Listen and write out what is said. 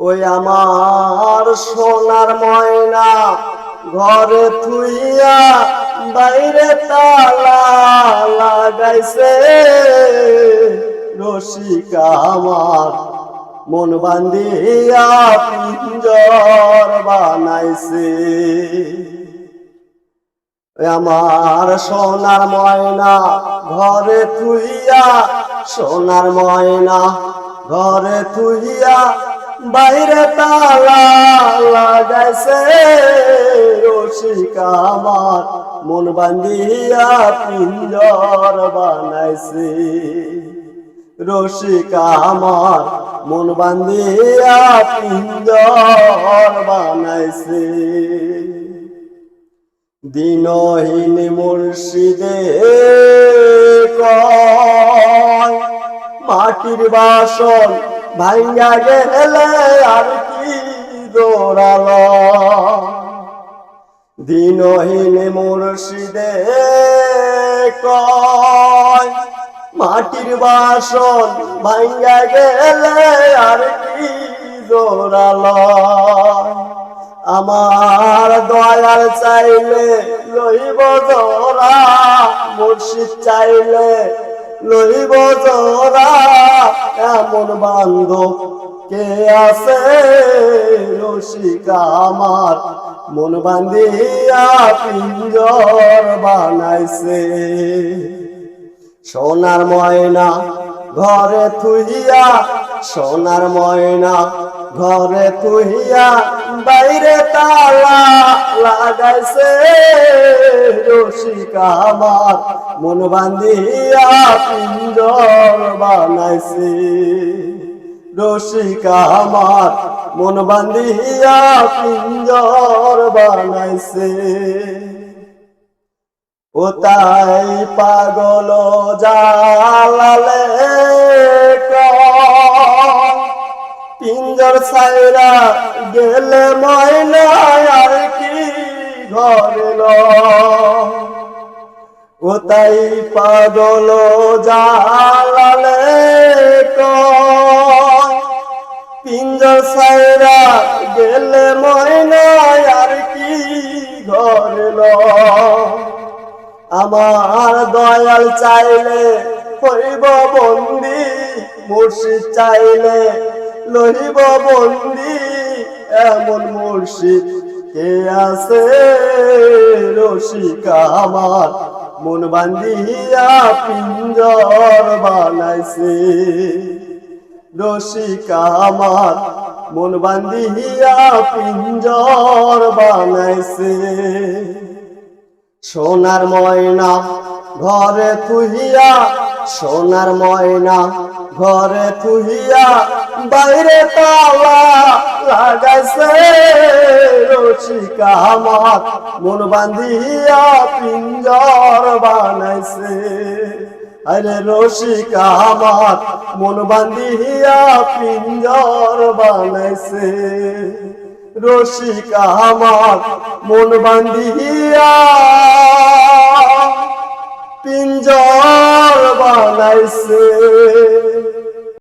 ওই আমার সোনার ময়না ঘরে থুইয়া বাইরে তালা লাগাইছে। রসিকা আমার মন বান্ধিয়া পিঞ্জর বানাইছে। আমার সোনার ময়না ঘরে থুইয়া, সোনার ময়না ঘরে থুইয়া বাইরে তালা লাগাইছে আমার। মন বান্ধিয়া পিঞ্জর বানাইছে। রসিকা আমার, মন বান্ধিয়া পিঞ্জর বানাইছে। দিনহীন মুর্শিদে মাটির বাসন ভাঙ্গা গেলে আর কি দৌড়াল দিনহীন মুর্শিদে কয়, মাটির বাসন ভাঙ্গা গেলে আর কি দৌড়াল আমার দয়াল চাইলে লইব জোরা মুর্শিদ চাইলে লইব জোরা এমন বান্ধব কে আছে? রসিকা আমার, মন বান্ধিয়া পিঞ্জর বানাইছে। সোনার ময়না ঘরে থুইয়া, সোনার ময়না ঘরে থুইয়া বাইরে তালা লাগাইছে রসিকা আমার। মন বান্ধিয়া পিঞ্জর বানাইছে। রসিকা আমার, মন বান্ধিয়া পিঞ্জর বানাইছে। ও তাই পাগল জালালে পিঞ্জর সাইরা গেলে ময়না আর কি ঘরে। ও তাই পাগল জালালে পিঞ্জর সাইরা গেলে ময়না আর কি ঘরে। আমার দয়াল চাইলে হইব বন্দি, মুর্শিদ চাইলে লইব বন্দি, এমন মুর্শিদ কে আছে? রসিকা আমার মন বান্ধিয়া পিঞ্জর বানাইছে। রসিকা আমার মন বান্ধিয়া পিঞ্জর বানাইছে। সোনার ময়না ঘরে তুহিয়া সোনার ময়না ঘরে তুহিয়া বাইরে তালা লাগাইছে, রসিকা আমার মন বান্ধিয়া পিঞ্জর বানাইছে। আরে রসিকা আমার মন বান্ধিয়া পিঞ্জর বানাইছে। রসিকা আমার মন বান্ধিয়া পিঞ্জর বানাইছে।